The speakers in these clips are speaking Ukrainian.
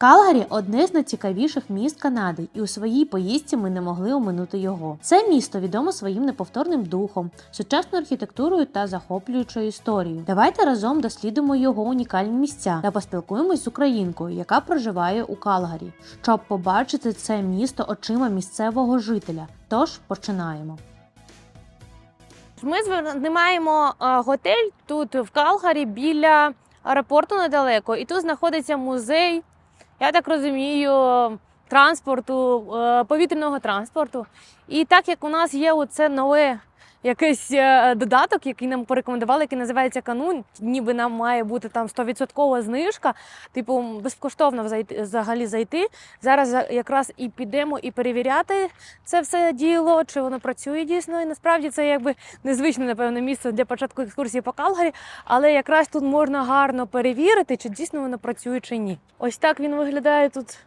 Калгарі одне з найцікавіших міст Канади, і у своїй поїздці ми не могли оминути його. Це місто відомо своїм неповторним духом, сучасною архітектурою та захоплюючою історією. Давайте разом дослідимо його унікальні місця та поспілкуємось з українкою, яка проживає у Калгарі, щоб побачити це місто очима місцевого жителя. Тож починаємо. Ми знімаємо готель тут в Калгарі біля аеропорту недалеко, і тут знаходиться музей, я так розумію, транспорту, е, повітряного транспорту. І так як у нас є оце нове якийсь е, додаток, який нам порекомендували, який називається Канун, ніби нам має бути там 100% знижка, типу безкоштовно взагалі зайти. Зараз якраз і підемо і перевіряти це все діло, чи воно працює дійсно. І насправді це якби незвичне, напевно, місце для початку екскурсії по Калгарі, але якраз тут можна гарно перевірити, чи дійсно воно працює чи ні. Ось так він виглядає тут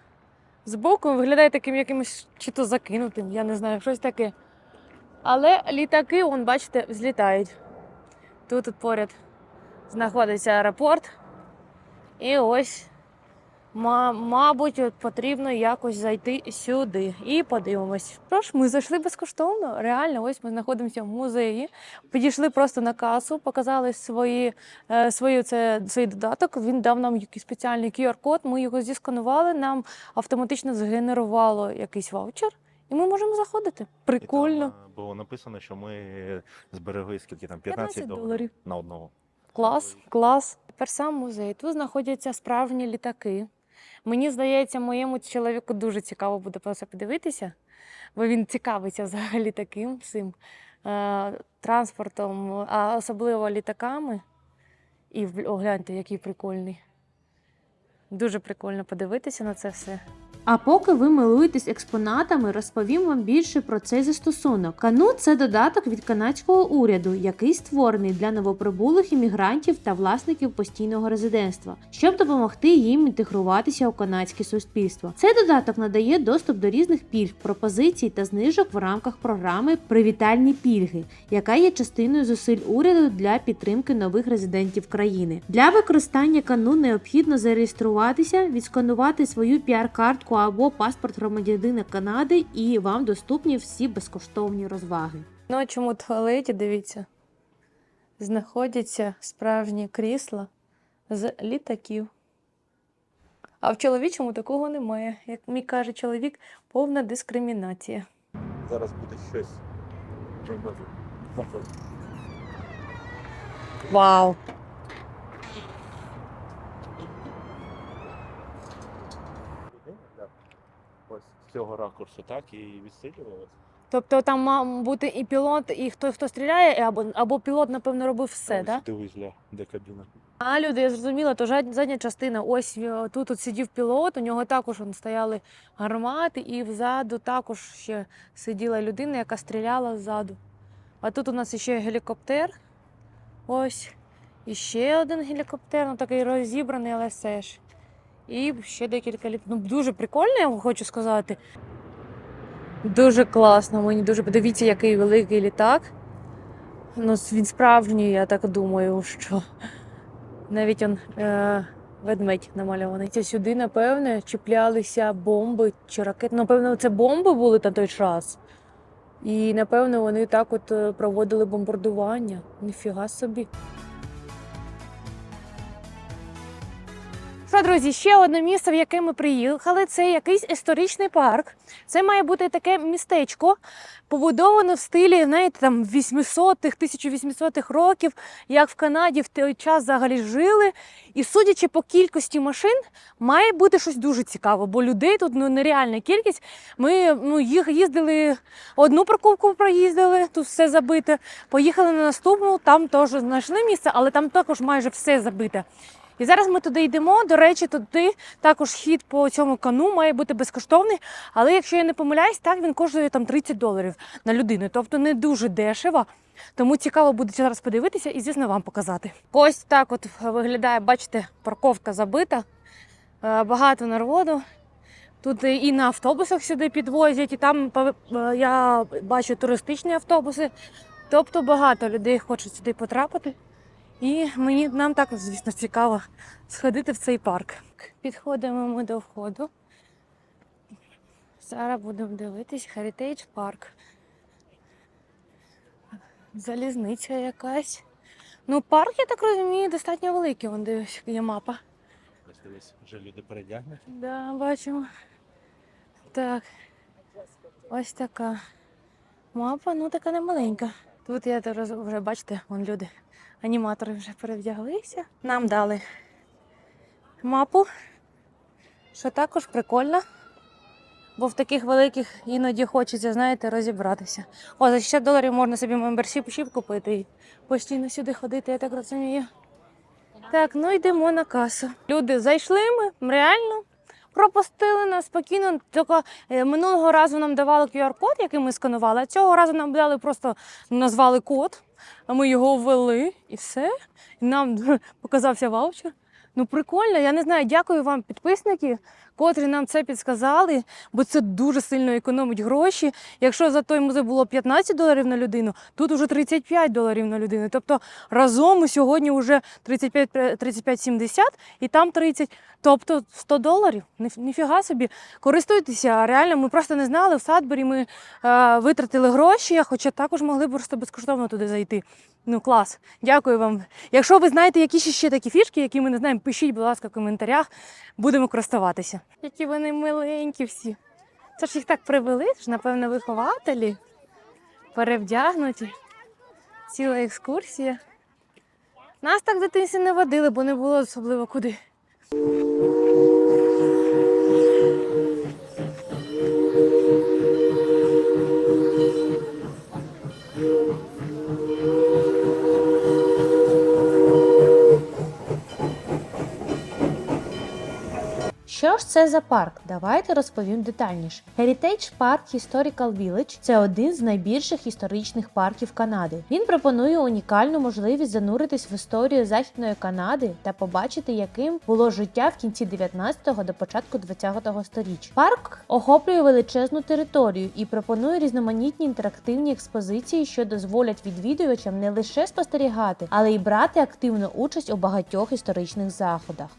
збоку, виглядає таким якимось чи то закинутим, я не знаю, щось таке. Але літаки, он, бачите, взлітають. Тут, поряд знаходиться аеропорт. І ось, мабуть, потрібно якось зайти сюди і подивимось. Тож ми зайшли безкоштовно. Реально, ось ми знаходимося в музеї. Підійшли просто на касу, показали свої, е, свою, це, свій додаток. Він дав нам якийсь спеціальний QR-код. Ми його зісканували, нам автоматично згенерувало якийсь ваучер, і ми можемо заходити. І Прикольно. Там е, було написано, що ми зберегли скільки там 15, 15 доларів, на одного. Клас, клас. Тепер сам музей. Тут знаходяться справжні літаки. Мені здається, моєму чоловіку дуже цікаво буде про це подивитися, бо він цікавиться взагалі таким всім е, транспортом, а особливо літаками. І в- о, гляньте, який прикольний. Дуже прикольно подивитися на це все. А поки ви милуєтесь експонатами, розповім вам більше про цей застосунок. Кану це додаток від канадського уряду, який створений для новоприбулих іммігрантів та власників постійного резидентства, щоб допомогти їм інтегруватися у канадське суспільство. Цей додаток надає доступ до різних пільг, пропозицій та знижок в рамках програми Привітальні пільги, яка є частиною зусиль уряду для підтримки нових резидентів країни. Для використання кану необхідно зареєструватися, відсканувати свою піар-картку або паспорт громадянина Канади, і вам доступні всі безкоштовні розваги. Ну, а чому туалеті, дивіться, знаходяться справжні крісла з літаків. А в чоловічому такого немає. Як мій каже чоловік, повна дискримінація. Зараз буде щось. Вау! Ось з цього ракурсу, так, і відсилювалося. Тобто там мав бути і пілот, і хто, хто стріляє, і або, або пілот, напевно, робив все, так? Да? Дивись, гля, де кабіна. А люди, я зрозуміла, то задня частина. Ось е, тут от сидів пілот, у нього також он, стояли гармати, і взаду також ще сиділа людина, яка стріляла ззаду. А тут у нас ще гелікоптер. Ось. І ще один гелікоптер, ну такий розібраний, але все ж. І ще декілька літ. Ну, дуже прикольно, я вам хочу сказати. Дуже класно, мені дуже подивіться, який великий літак. Ну, він справжній, я так думаю, що. Навіть он е, ведмедь намальований. Це сюди, напевне, чіплялися бомби чи ракети. Напевно, це бомби були на той час. І напевно вони так от е, проводили бомбардування. Ніфіга собі. Друзі, ще одне місце, в яке ми приїхали, це якийсь історичний парк. Це має бути таке містечко, побудоване в стилі, знаєте, там 800-х, 1800-х років, як в Канаді в той час взагалі жили. І судячи по кількості машин, має бути щось дуже цікаве, бо людей тут ну, нереальна кількість. Ми ну, їх їздили, одну парковку проїздили, тут все забите. Поїхали на наступну, там теж знайшли місце, але там також майже все забите. І зараз ми туди йдемо. До речі, туди також хід по цьому кану має бути безкоштовний. Але якщо я не помиляюсь, так він коштує там 30 доларів на людину. Тобто не дуже дешево. Тому цікаво буде зараз подивитися і, звісно, вам показати. Ось так от виглядає, бачите, парковка забита, е, багато народу. Тут і на автобусах сюди підвозять, і там е, я бачу туристичні автобуси. Тобто багато людей хочуть сюди потрапити І мені нам також, звісно, цікаво сходити в цей парк. Підходимо ми до входу. Зараз будемо дивитись Heritage Park. Залізниця якась. Ну, парк, я так розумію, достатньо великий. Вон дивись, є мапа. Ось дивись, вже люди передягнуті. Да, бачимо. Так. Ось така мапа, ну така не маленька. Тут я вже бачите, вон люди. Аніматори вже перевдяглися. Нам дали мапу, що також прикольно. Бо в таких великих іноді хочеться, знаєте, розібратися. О, за 60 доларів можна собі мембершіп купити і постійно сюди ходити, я так розумію. Так, ну йдемо на касу. Люди зайшли ми, реально. Пропустили нас спокійно. Тільки е, минулого разу нам давали QR-код, який ми сканували, а цього разу нам дали просто назвали код, а ми його ввели і все. І нам показався ваучер. Ну прикольно, я не знаю. Дякую вам, підписники, котрі нам це підсказали, бо це дуже сильно економить гроші. Якщо за той музей було 15 доларів на людину, тут уже 35 доларів на людину. Тобто разом сьогодні вже 35 35,70 і там 30, тобто 100 доларів. Ніфіга собі. Користуйтеся. Реально, ми просто не знали. В Садбері ми е, витратили гроші, хоча також могли просто безкоштовно туди зайти. Ну, клас. Дякую вам. Якщо ви знаєте якісь ще такі фішки, які ми не знаємо, пишіть, будь ласка, в коментарях. Будемо користуватися. Які вони миленькі всі. Це ж їх так привели, ж, напевно, вихователі, перевдягнуті. Ціла екскурсія. Нас так в дитинстві не водили, бо не було особливо куди. Що ж це за парк? Давайте розповім детальніше. Heritage Park Historical Village – це один з найбільших історичних парків Канади. Він пропонує унікальну можливість зануритись в історію Західної Канади та побачити, яким було життя в кінці 19-го до початку 20-го сторіччя. Парк охоплює величезну територію і пропонує різноманітні інтерактивні експозиції, що дозволять відвідувачам не лише спостерігати, але й брати активну участь у багатьох історичних заходах.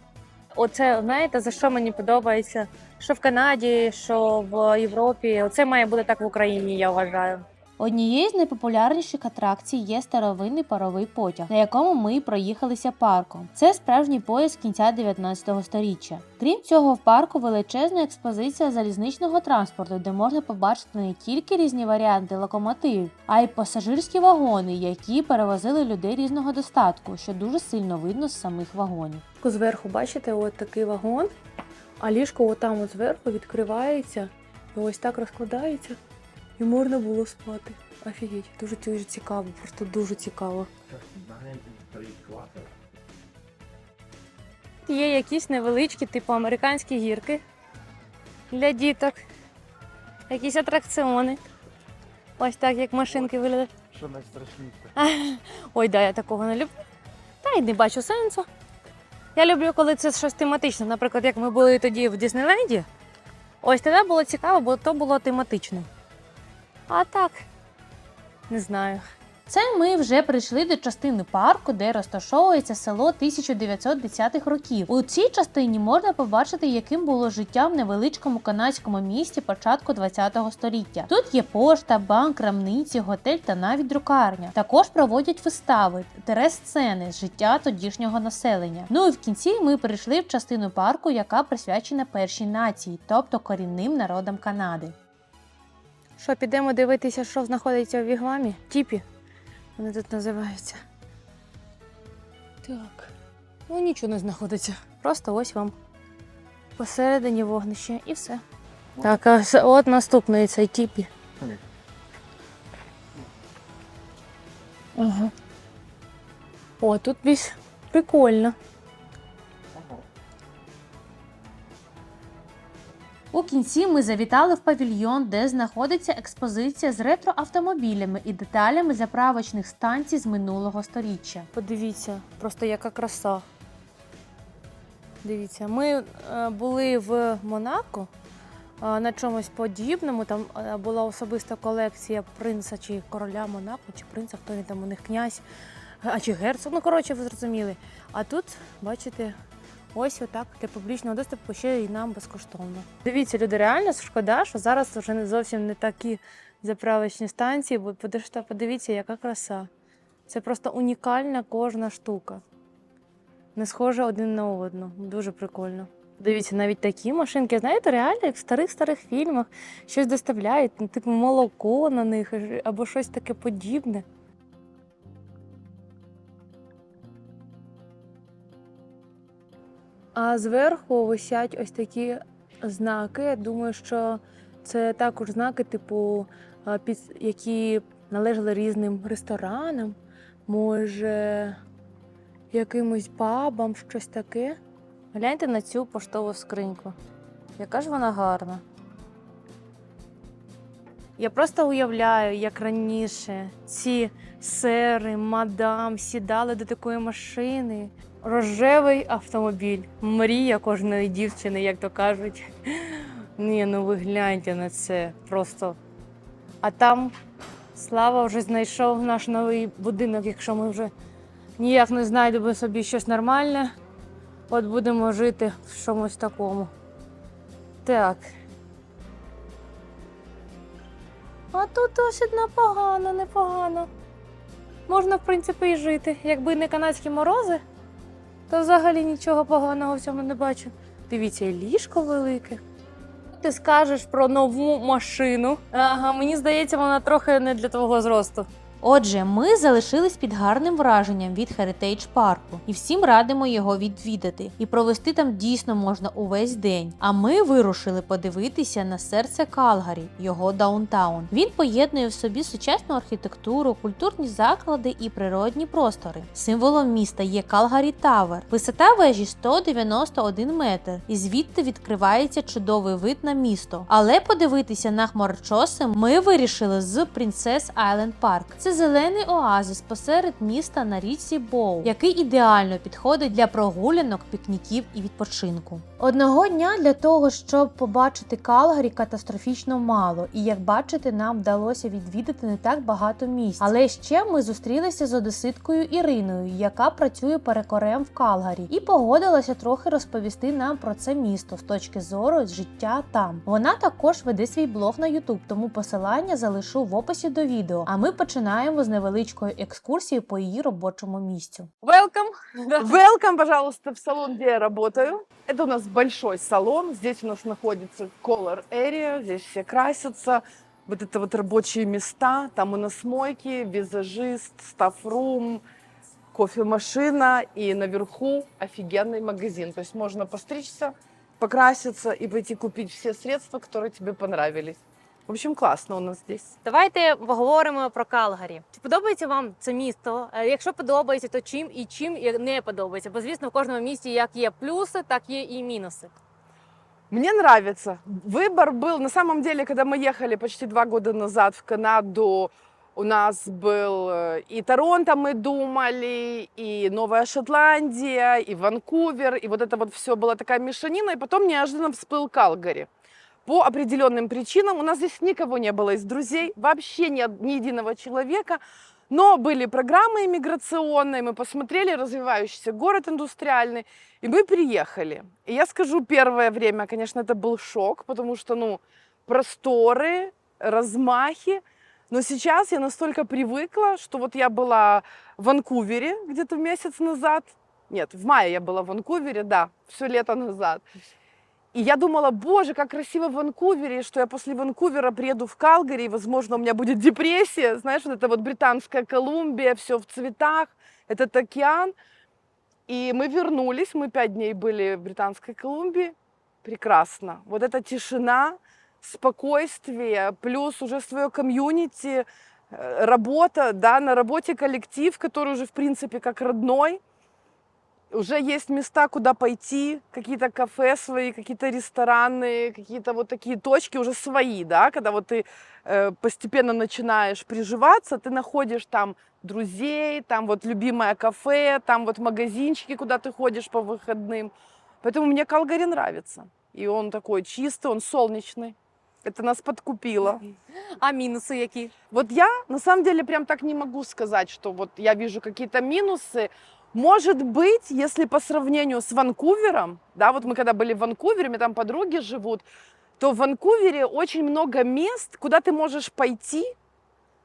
Оце знаєте, за що мені подобається? Що в Канаді, що в Європі. Оце має бути так в Україні, я вважаю. Однією з найпопулярніших атракцій є старовинний паровий потяг, на якому ми проїхалися парком. Це справжній поїзд кінця 19 століття. Крім цього, в парку величезна експозиція залізничного транспорту, де можна побачити не тільки різні варіанти локомотивів, а й пасажирські вагони, які перевозили людей різного достатку, що дуже сильно видно з самих вагонів. Зверху, бачите, от такий вагон, а ліжко отам от зверху відкривається і ось так розкладається, і можна було спати. Офігеть, дуже дуже цікаво, просто дуже цікаво. Є якісь невеличкі, типу американські гірки для діток, якісь атракціони. Ось так, як машинки виглядають. Що найстрашніше? Ой, да, я такого не люблю. Та й не бачу сенсу. Я люблю, коли це щось тематичне. Наприклад, як ми були тоді в Діснейленді. Ось тоді було цікаво, бо то було тематичне. А так, не знаю. Це ми вже прийшли до частини парку, де розташовується село 1910-х років. У цій частині можна побачити, яким було життя в невеличкому канадському місті початку 20-го століття. Тут є пошта, банк, крамниці, готель та навіть друкарня. Також проводять вистави, терес-сцени з життя тодішнього населення. Ну і в кінці ми прийшли в частину парку, яка присвячена першій нації, тобто корінним народам Канади. Що, підемо дивитися, що знаходиться в Вігвамі? Тіпі. Вони тут називаються. Так. Ну нічого не знаходиться. Просто ось вам посередині вогнище і все. Так, а от наступний цей тіпі. Ага. О, тут більш прикольно. У кінці ми завітали в павільйон, де знаходиться експозиція з ретроавтомобілями і деталями заправочних станцій з минулого сторіччя. Подивіться, просто яка краса. Дивіться, ми е, були в Монако е, на чомусь подібному. Там е, була особиста колекція принца чи короля Монако, чи принца, хто він там у них князь. А чи герцог, ну коротше, ви зрозуміли. А тут, бачите, ось отак для публічного доступу ще й нам безкоштовно. Дивіться, люди, реально шкода, що зараз вже не зовсім не такі заправочні станції, бо подивіться, яка краса. Це просто унікальна кожна штука. Не схожа один на одну. Дуже прикольно. Дивіться, навіть такі машинки, знаєте, реально, як в старих-старих фільмах, щось доставляють, ну, типу молоко на них або щось таке подібне. А зверху висять ось такі знаки. Я думаю, що це також знаки, типу, які належали різним ресторанам, може, якимось пабам, щось таке. Гляньте на цю поштову скриньку. Яка ж вона гарна. Я просто уявляю, як раніше ці сери, мадам сідали до такої машини. Рожевий автомобіль. Мрія кожної дівчини, як то кажуть. Ні, ну ви гляньте на це просто. А там Слава вже знайшов наш новий будинок, якщо ми вже ніяк не знайдемо собі щось нормальне. От будемо жити в чомусь такому. Так. А тут досить непогано, непогано. Можна, в принципі, і жити. Якби не канадські морози, то взагалі нічого поганого в цьому не бачу. Дивіться, ліжко велике. Ти скажеш про нову машину. Ага, мені здається, вона трохи не для твого зросту. Отже, ми залишились під гарним враженням від Heritage парку і всім радимо його відвідати. І провести там дійсно можна увесь день. А ми вирушили подивитися на серце Калгарі, його даунтаун. Він поєднує в собі сучасну архітектуру, культурні заклади і природні простори. Символом міста є Калгарі Тавер. Висота вежі 191 метр, і звідти відкривається чудовий вид на місто. Але подивитися на хмарочоси ми вирішили з Princess Island Park. Це зелений оазис посеред міста на річці Боу, який ідеально підходить для прогулянок, пікніків і відпочинку. Одного дня для того, щоб побачити Калгарі, катастрофічно мало, і як бачите, нам вдалося відвідати не так багато місць. Але ще ми зустрілися з одеситкою Іриною, яка працює перекорем в Калгарі, і погодилася трохи розповісти нам про це місто з точки зору життя там. Вона також веде свій блог на YouTube, тому посилання залишу в описі до відео. А ми починаємо з невеличкої екскурсії по її робочому місцю. Welcome! Welcome, пожалуйста, в салон, где я работаю. Это у нас большой салон. Здесь у нас находится color area. Здесь все красятся. Вот это вот рабочие места. Там у нас мойки, визажист, стаф-рум, кофемашина. И наверху офигенный магазин. То есть можно постричься, покраситься и пойти купить все средства, которые тебе понравились. В общем, классно у нас здесь. Давайте поговоримо про Калгарі. Чи подобається вам це місто? Е, Якщо подобається, то чим і чим і не подобається? Бо звісно, в кожному місті як є плюси, так є і мінуси. Мне нравится. Выбор был, на самом деле, когда мы ехали почти два года назад в Канаду, у нас был э, и Торонто мы думали, и Новая Шотландия, и Ванкувер, и вот это вот все была такая мешанина, и потом неожиданно всплыл Калгари. По определенным причинам у нас здесь никого не было из друзей, вообще ни, ни единого человека, но были программы иммиграционные, мы посмотрели развивающийся город индустриальный, и мы приехали. И я скажу, первое время, конечно, это был шок, потому что, ну, просторы, размахи. Но сейчас я настолько привыкла, что вот я была в Ванкувере где-то месяц назад. Нет, в мае я была в Ванкувере, да, все лето назад. И я думала, боже, как красиво в Ванкувере, что я после Ванкувера приеду в Калгари, и, возможно, у меня будет депрессия. Знаешь, вот это вот британская Колумбия, все в цветах, этот океан. И мы вернулись, мы пять дней были в Британской Колумбии. Прекрасно. Вот эта тишина, спокойствие, плюс уже свое комьюнити, э, работа, да, на работе коллектив, который уже, в принципе, как родной. Уже есть места, куда пойти, какие-то кафе свои, какие-то рестораны, какие-то вот такие точки уже свои, да, когда вот ты э, постепенно начинаешь приживаться, ты находишь там друзей, там вот любимое кафе, там вот магазинчики, куда ты ходишь по выходным. Поэтому мне Калгари нравится. И он такой чистый, он солнечный. Это нас подкупило. А мінуси які? Вот я на самом деле прям так не могу сказать, что вот я вижу какие-то минусы. Может быть, если по сравнению с Ванкувером, да, вот мы когда были в Ванкувере, меня там подруги живут, то в Ванкувере очень много мест, куда ты можешь пойти.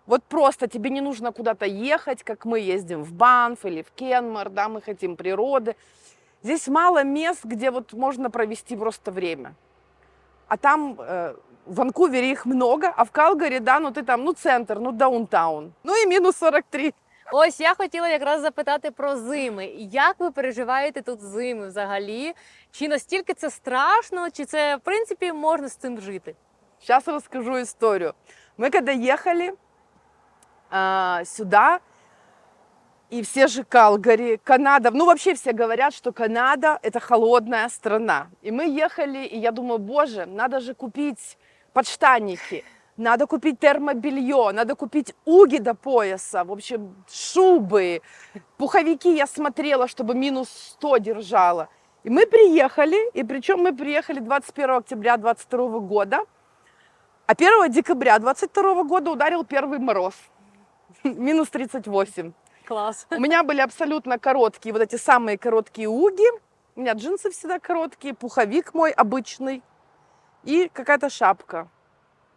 Вот просто тебе не нужно куда-то ехать, как мы ездим в Банф или в Кенмар, да, мы хотим природы. Здесь мало мест, где вот можно провести просто время. А там э, в Ванкувере их много, а в Калгари, да, ну ты там, ну центр, ну даунтаун. Ну и минус 43. Ось я хотіла якраз запитати про зими. Як ви переживаєте тут зими взагалі? Чи настільки це страшно, чи це в принципі можна з цим жити? Сейчас расскажу историю. Мы когда ехали а, сюда, и все же Калгари, Канада, ну вообще все говорят, что Канада это холодная страна. И мы ехали, и я думаю, боже, надо же купить подштанники, Надо купить термобелье, надо купить уги до пояса, в общем, шубы, пуховики я смотрела, чтобы минус 100 держала. И мы приехали, и причем мы приехали 21 октября 22 года, а 1 декабря 22 года ударил первый мороз. Минус 38. Клас. У меня были абсолютно короткие, вот эти самые короткие уги. У меня джинсы всегда короткие, пуховик мой обычный и какая-то шапка.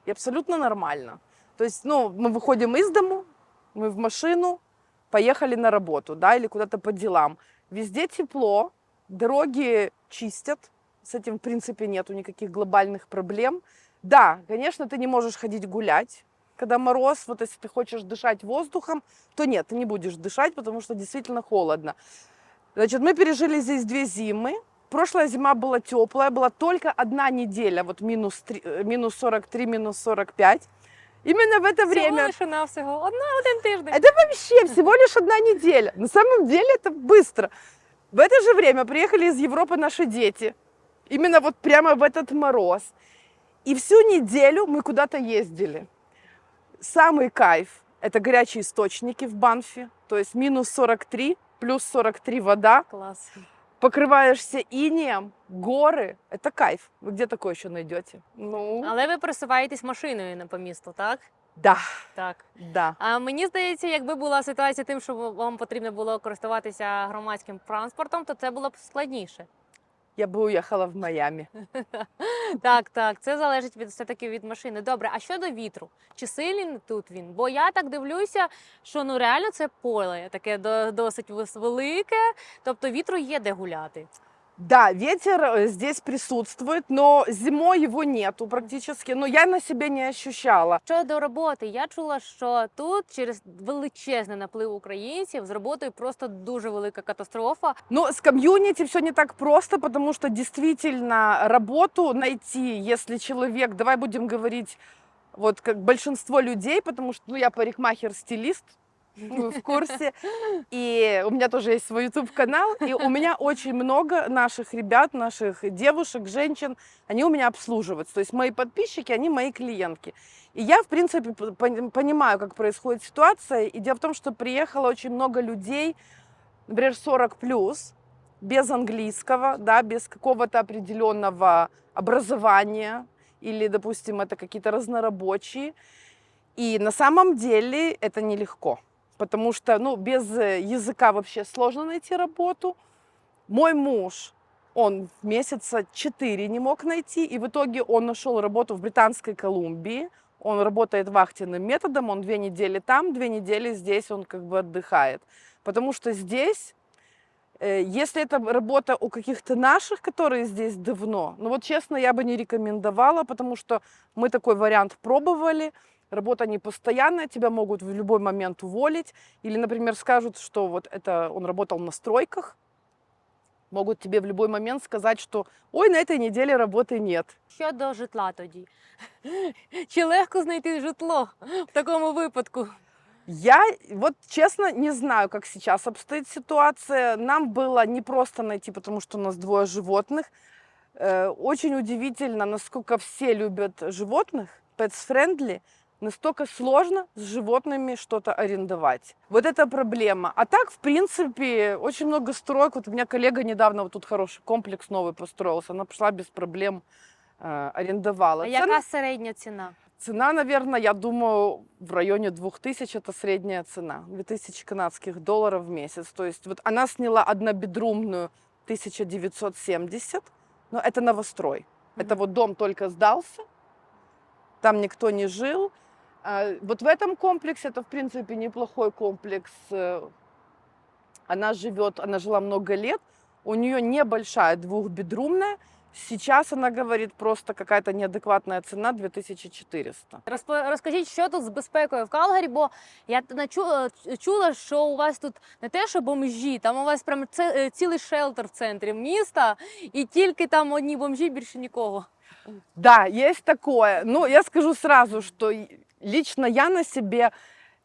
И абсолютно нормально. То есть, ну, мы выходим из дому, мы в машину, поехали на работу, да, или куда-то по делам. Везде тепло, дороги чистят, с этим, в принципе, нету никаких глобальных проблем. Да, конечно, ты не можешь ходить гулять, когда мороз, вот если ты хочешь дышать воздухом, то нет, ты не будешь дышать, потому что действительно холодно. Значит, мы пережили здесь две зимы. Прошлая зима была теплая, была только одна неделя, вот минус, три- э, минус 43, минус 45. Именно в это время... Всього лише навсього одна один тиждень. Это вообще всего лишь одна неделя. На самом деле это быстро. В это же время приехали из Европы наши дети. Именно вот прямо в этот мороз. И всю неделю мы куда-то ездили. Самый кайф – это горячие источники в Банфе. То есть минус 43, плюс 43 вода. Клас. Покрываешься инеем, горы. Это кайф. Вы где такое еще найдете? Ну, Але ви пересуваєтесь машиною не по місту, так? да, Так. да. А мені здається, якби була ситуація тим, що вам потрібно було користуватися громадським транспортом, то це було б складніше. Я би уїхала в Майами. Так, так, це залежить від все-таки від машини. Добре, а щодо вітру, чи сильний тут він? Бо я так дивлюся, що ну реально це поле таке до- досить велике, тобто вітру є де гуляти. Да, ветер э, здесь присутствует, но зимой его нету практически. Но я на себе не ощущала. Щодо роботи, я чула, що тут через величезний наплив українців з роботою просто дуже велика катастрофа. Но с комьюнити все не так просто, потому что действительно работу найти, если человек, давай будем говорить, вот как большинство людей, потому что ну, я парикмахер-стилист, в курсе, и у меня тоже есть свой YouTube-канал, и у меня очень много наших ребят, наших девушек, женщин, они у меня обслуживаются. То есть мои подписчики, они мои клиентки. И я, в принципе, понимаю, как происходит ситуация. И дело в том, что приехало очень много людей, например, 40 плюс, без английского, да, без какого-то определенного образования, или, допустим, это какие-то разнорабочие. И на самом деле это нелегко, потому что, ну, без э, языка вообще сложно найти работу. Мой муж, он месяца четыре не мог найти, и в итоге он нашел работу в Британской Колумбии. Он работает вахтенным методом, он две недели там, две недели здесь он как бы отдыхает. Потому что здесь, э, если это работа у каких-то наших, которые здесь давно, ну вот честно, я бы не рекомендовала, потому что мы такой вариант пробовали. Работа не постоянная, тебя могут в любой момент уволить. Или, например, скажут, что вот это он работал на стройках, могут тебе в любой момент сказать, что ой, на этой неделе работы нет. Щодо житла тоді. Чи легко знайти житло в такому випадку? Я вот честно не знаю, как сейчас обстоит ситуация. Нам было непросто найти, потому что у нас двое животных. Э, Очень удивительно, насколько все любят животных, pets friendly, настолько сложно с животными что-то арендовать. Вот это проблема. А так, в принципе, очень много строек. Вот у меня коллега недавно вот тут хороший комплекс новый построился. Она пошла без проблем э, арендовала. А Цена- яка середня ціна? Цена, наверное, я думаю, в районе 2000 это средняя цена. 2000 канадских долларов в месяц. То есть вот она сняла однобедрумную 1970, но это новострой. Это Мгм. вот дом только сдался, там никто не жил. А, Вот в этом комплексе, это в принципе неплохой комплекс. э, Она живет, она жила много лет. У нее небольшая двухбедрумная. Сейчас она говорит просто какая-то неадекватная цена 2400. Розпо- Розкажіть, що тут з безпекою в Калгарі, бо я т- начу- е, чула, що у вас тут не те, що бомжі, там у вас прям це, е, цілий шелтер в центрі міста, і тільки там одні бомжі, більше нікого. Да, есть такое. Но я скажу сразу, что и- лично я на себе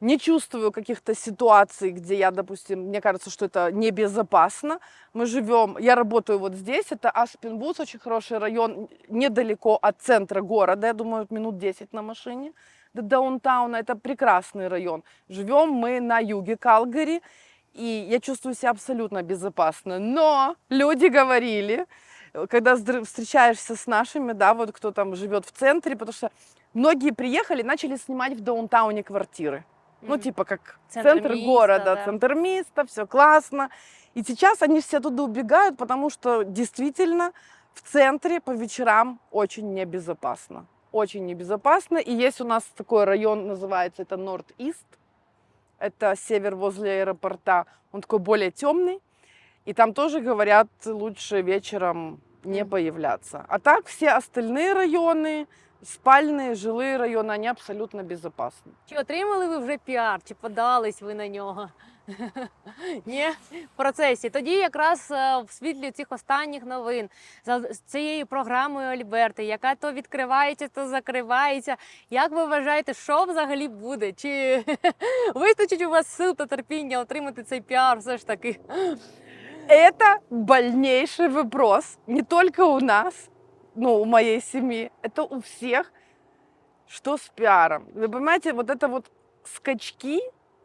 не чувствую каких-то ситуаций, где я, допустим, мне кажется, что это небезопасно. Мы живем, я работаю вот здесь, это Аспенбус, очень хороший район, недалеко от центра города, я думаю, минут 10 на машине до даунтауна. Это прекрасный район. Живем мы на юге Калгари, и я чувствую себя абсолютно безопасно. Но люди говорили, э, когда здр- встречаешься с нашими, да, вот кто там живет в центре, потому что многие приехали, начали снимать в даунтауне квартиры. Ну, типа как Центр центр, места, города, да. центр места, все классно. И сейчас они все туда убегают, потому что действительно в центре по вечерам очень небезопасно. Очень небезопасно. И есть у нас такой район, называется это Норд-Ист. Это север возле аэропорта. Он такой более темный. И там тоже говорят, лучше вечером не Мгм. появляться. А так все остальные районы, спальные, жилые районы, они абсолютно безопасны. Чи отримали ви вже піар, чи подались ви на нього? Ні, в процесі. Тоді якраз е, в світлі цих останніх новин за з цією програмою Альберти, яка то відкривається, то закривається. Як ви вважаєте, що взагалі буде? Чи вистачить у вас сил та терпіння отримати цей піар все ж таки? Это больнейший вопрос. Не только у нас, ну, у моей семьи, это у всех. Что с пиаром? Вы понимаете, вот это вот скачки,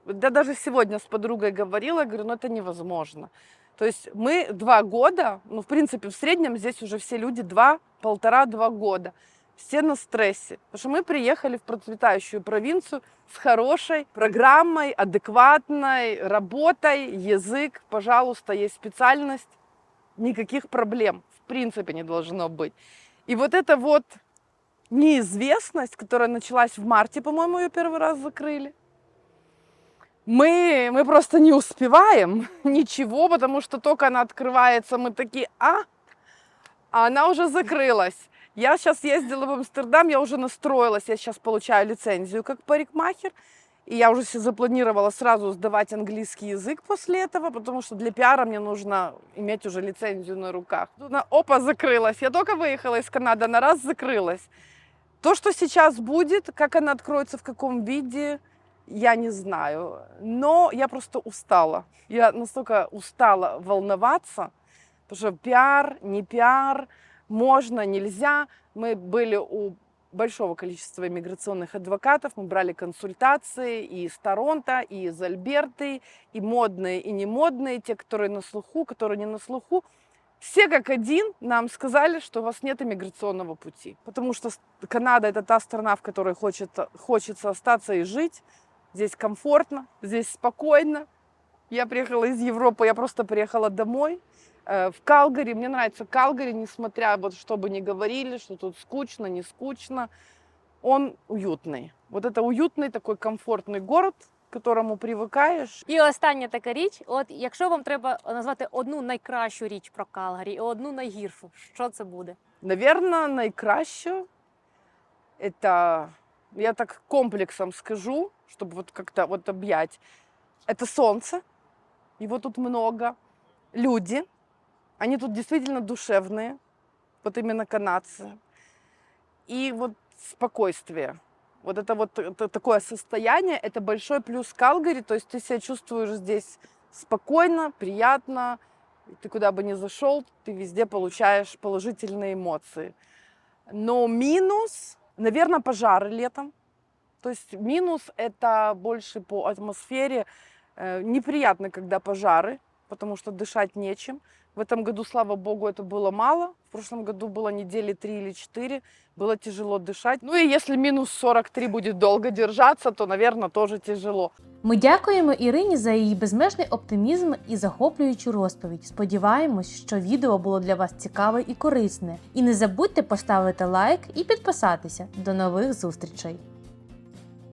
я даже сегодня с подругой говорила, говорю, ну это невозможно. То есть мы два года, ну, в принципе, в среднем здесь уже все люди два, полтора-два года. Все на стрессе. Потому что мы приехали в процветающую провинцию с хорошей программой, адекватной работой, язык, пожалуйста, есть специальность, никаких проблем в принципе не должно быть. И вот эта вот неизвестность, которая началась в марте, по-моему, ее первый раз закрыли, мы, мы просто не успеваем ничего, потому что только она открывается, мы такие, а, а она уже закрылась. Я сейчас ездила в Амстердам, я уже настроилась, я сейчас получаю лицензию как парикмахер, и я уже себе запланировала сразу сдавать английский язык после этого, потому что для пиара мне нужно иметь уже лицензию на руках. Тут она, опа, закрылась. Я только выехала из Канады, она раз закрылась. То, что сейчас будет, как она откроется, в каком виде, я не знаю. Но я просто устала. Я настолько устала волноваться, потому что пиар, не пиар, можно, нельзя. Мы были у большого количества иммиграционных адвокатов, мы брали консультации и из Торонто, и из Альберты, и модные, и не модные, те, которые на слуху, которые не на слуху. Все как один нам сказали, что у вас нет иммиграционного пути, потому что с- Канада это та страна, в которой хочется, хочется остаться и жить. Здесь комфортно, здесь спокойно. Я приехала из Европы, я просто приехала домой. Э, В Калгари, мне нравится Калгари, несмотря вот что бы ни говорили, что тут скучно, не скучно. Он уютный. Вот это уютный такой комфортный город, к которому привыкаешь. І остання така річ: от якщо вам треба назвати одну найкращу річ про Калгарі і одну найгіршу, що це буде? Наверное, найкраще это, я так комплексом скажу, чтобы вот как-то вот объять, это солнце, его тут много, люди, они тут действительно душевные, вот именно канадцы, и вот спокойствие. Вот это вот это такое состояние, это большой плюс Калгари, то есть ты себя чувствуешь здесь спокойно, приятно, ты куда бы ни зашел, ты везде получаешь положительные эмоции. Но минус, наверное, пожары летом. То есть минус это больше по атмосфере. Э, Неприятно, когда пожары. потому что дышать нечем. В этом году, слава богу, это было мало. В прошлом году было недели три или четыре. Было тяжело дышать. Ну и если минус 43 будет долго держаться, то, наверное, тоже тяжело. Ми дякуємо Ірині за її безмежний оптимізм і захоплюючу розповідь. Сподіваємось, що відео було для вас цікаве і корисне. І не забудьте поставити лайк і підписатися. До нових зустрічей!